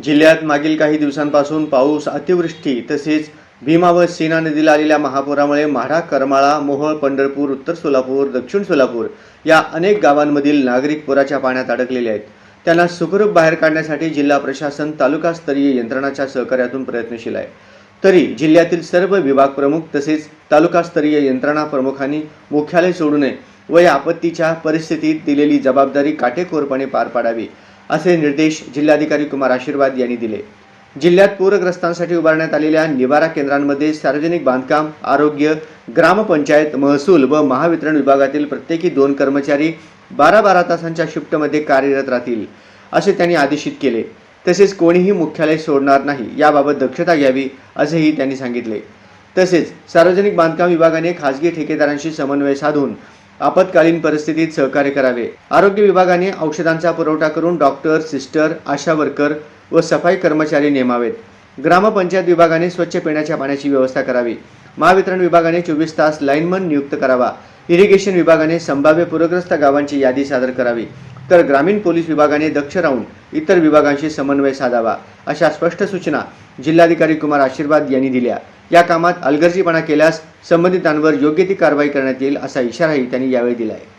जिल्ह्यात मागील काही दिवसांपासून पाऊस अतिवृष्टी तसेच भीमा व सीना नदीला आलेल्या महापुरामुळे माढा करमाळा मोहोळ पंढरपूर उत्तर सोलापूर दक्षिण सोलापूर या अनेक गावांमधील नागरिक पुराच्या पाण्यात अडकलेले आहेत. त्यांना सुखरूप बाहेर काढण्यासाठी जिल्हा प्रशासन तालुकास्तरीय यंत्रणाच्या सहकार्यातून प्रयत्नशील आहे. तरी जिल्ह्यातील सर्व विभाग प्रमुख तसेच तालुकास्तरीय यंत्रणा प्रमुखांनी मुख्यालय सोडू नये व या आपत्तीच्या परिस्थितीत दिलेली जबाबदारी काटेकोरपणे पार पाडावी. असे निर्देश जिल्हाधिकारी कुमार आशीर्वाद यांनी दिले. जिल्ह्यात पूरग्रस्तांसाठी उभारण्यात आलेल्या निवारा केंद्रांमध्ये सार्वजनिक बांधकाम आरोग्य ग्रामपंचायत महसूल व महावितरण विभागातील प्रत्येकी दोन कर्मचारी बारा बारा तासांच्या शिफ्टमध्ये कार्यरत राहतील असे त्यांनी आदेशित केले. तसेच कोणीही मुख्यालय सोडणार नाही याबाबत दक्षता घ्यावी असेही त्यांनी सांगितले. तसेच सार्वजनिक बांधकाम विभागाने खासगी ठेकेदारांशी समन्वय साधून आपत्कालीन परिस्थितीत सहकार्य करावे. आरोग्य विभागाने औषधांचा पुरवठा करून डॉक्टर सिस्टर आशा वर्कर व सफाई कर्मचारी नेमावेत. ग्रामपंचायत विभागाने स्वच्छ पिण्याच्या पाण्याची व्यवस्था करावी. महावितरण विभागाने चोवीस तास लाईनमन नियुक्त करावा. इरिगेशन विभागाने संभाव्य पूरग्रस्त गावांची यादी सादर करावी. तर ग्रामीण पोलीस विभागाने दक्ष राहून इतर विभागांशी समन्वय साधावा अशा स्पष्ट सूचना जिल्हाधिकारी कुमार आशीर्वाद यांनी दिल्या. या कामात अलगर्जीपणा केल्यास संबंधितांवर योग्य ती कारवाई करण्यात येईल असा इशाराही त्यांनी यावेळी दिला आहे